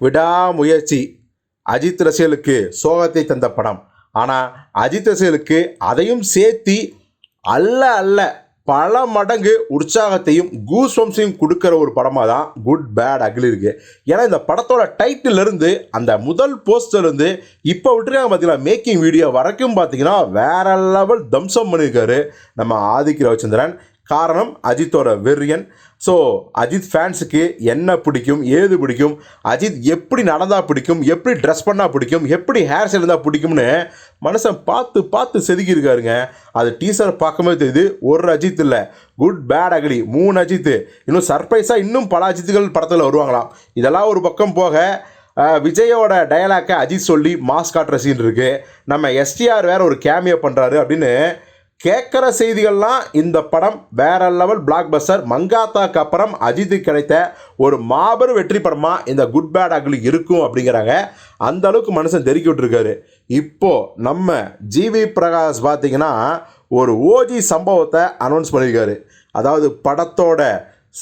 விடாமுயற்சி. அஜித் ரசிகர்களுக்கு சோகத்தை தந்த படம். ஆனால் அஜித் ரசிகர்களுக்கு அதையும் சேர்த்தி அல்ல அல்ல பல மடங்கு உற்சாகத்தையும் கூஸ்வம்ஸையும் கொடுக்குற ஒரு படமாக தான் குட் பேட் அகில் இருக்குது ஏன்னா இந்த படத்தோட டைட்டில் இருந்து அந்த முதல் போஸ்டர்லேருந்து இப்போ விட்டுருக்காங்க பார்த்தீங்கன்னா மேக்கிங் வீடியோ வரைக்கும் பார்த்தீங்கன்னா வேற லெவல் தம்சம் பண்ணியிருக்காரு நம்ம ஆதிக்க ரவிச்சந்திரன். காரணம் அஜித்தோட வெறியன். ஸோ அஜித் ஃபேன்ஸுக்கு என்ன பிடிக்கும் ஏது பிடிக்கும் அஜித் எப்படி நடந்தால் பிடிக்கும் எப்படி ட்ரெஸ் பண்ணால் பிடிக்கும் எப்படி ஹேர் ஸ்டைல் இருந்தால் பிடிக்கும்னு மனுஷன் பார்த்து பார்த்து செதுக்கியிருக்காருங்க அது டீசர் பார்க்கும்போது தெரியுது ஒரு அஜித் இல்லை. குட் பேட் அகலி மூணு அஜித்து இன்னும் சர்ப்ரைஸாக இன்னும் பல அஜித்துகள் படத்தில் வருவாங்களாம். இதெல்லாம் ஒரு பக்கம் போக விஜயோட டயலாக்கை அஜித் சொல்லி மாஸ் காட்டுற சீன் இருக்குது நம்ம எஸ்டிஆர் வேற ஒரு கேமியோ பண்ணுறாரு அப்படின்னு கேட்குற செய்திகள்லாம் இந்த படம் வேற லெவல் பிளாக் பஸ்டர் மங்காத்தாக்கு அப்புறம் அஜித்துக்கு கிடைத்த ஒரு மாபெரும் வெற்றி படமாக இந்த குட் பேட் அக்லி இருக்கும் அப்படிங்கிறாங்க. அந்த அளவுக்கு மனுஷன் தெருக்கி விட்டுருக்காரு. இப்போது நம்ம ஜிவி பிரகாஷ் பார்த்திங்கன்னா ஒரு ஓஜி சம்பவத்தை அனௌன்ஸ் பண்ணியிருக்காரு. அதாவது படத்தோட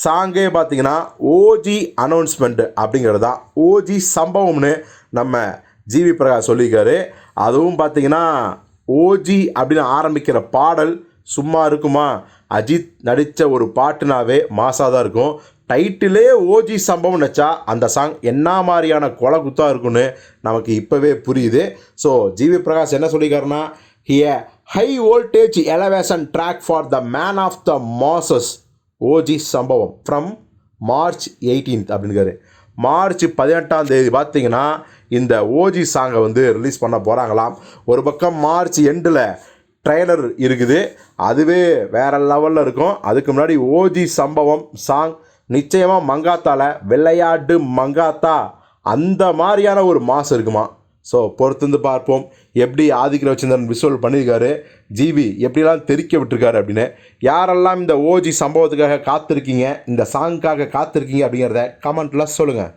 சாங்கே பார்த்தீங்கன்னா ஓஜி அனௌன்ஸ்மெண்ட்டு அப்படிங்கிறது. தான் ஓஜி சம்பவம்னு நம்ம ஜிவி பிரகாஷ் சொல்லியிருக்காரு. அதுவும் பார்த்தீங்கன்னா ஓஜி அப்படின்னு ஆரம்பிக்கிற பாடல் சும்மா இருக்குமா? அஜித் நடித்த ஒரு பாட்டுனாவே மாசாக தான் இருக்கும். டைட்டிலே ஓஜி சம்பவம் நினச்சா அந்த சாங் என்ன மாதிரியான கொலை குத்தாக இருக்கும்னு நமக்கு இப்போவே புரியுது. ஸோ ஜிவி பிரகாஷ் என்ன சொல்லியிருக்காருன்னா ஹிய high voltage elevation track for the man of the masses OG சம்பவம் ஃப்ரம் மார்ச் எயிட்டீன்த் அப்படிங்கிறாரு மார்ச் பதினெட்டாம் தேதி பார்த்தீங்கன்னா இந்த ஓஜி சாங்கை வந்து ரிலீஸ் பண்ண போகிறாங்களாம் ஒரு பக்கம் மார்ச் எண்டில் ட்ரெய்லர் இருக்குது. அதுவே வேற லெவலில் இருக்கும். அதுக்கு முன்னாடி ஓஜி சம்பவம் சாங் நிச்சயமாக மங்காத்தால விளையாட்டு மங்காத்தா அந்த மாதிரியான ஒரு மாசம் இருக்குமா? ஸோ பொறுத்திருந்து பார்ப்போம். எப்படி ஆதிக்க ரவிச்சந்திரன் விசுவல் பண்ணியிருக்காரு? ஜிவி எப்படிலாம் தெரிக்க விட்டுருக்காரு அப்படின்னு. யாரெல்லாம் இந்த ஓஜி சம்பவத்துக்காக காத்திருக்கீங்க? இந்த சாங்க்காக காத்திருக்கீங்க அப்படிங்கிறத கமெண்ட்டில் சொல்லுங்கள்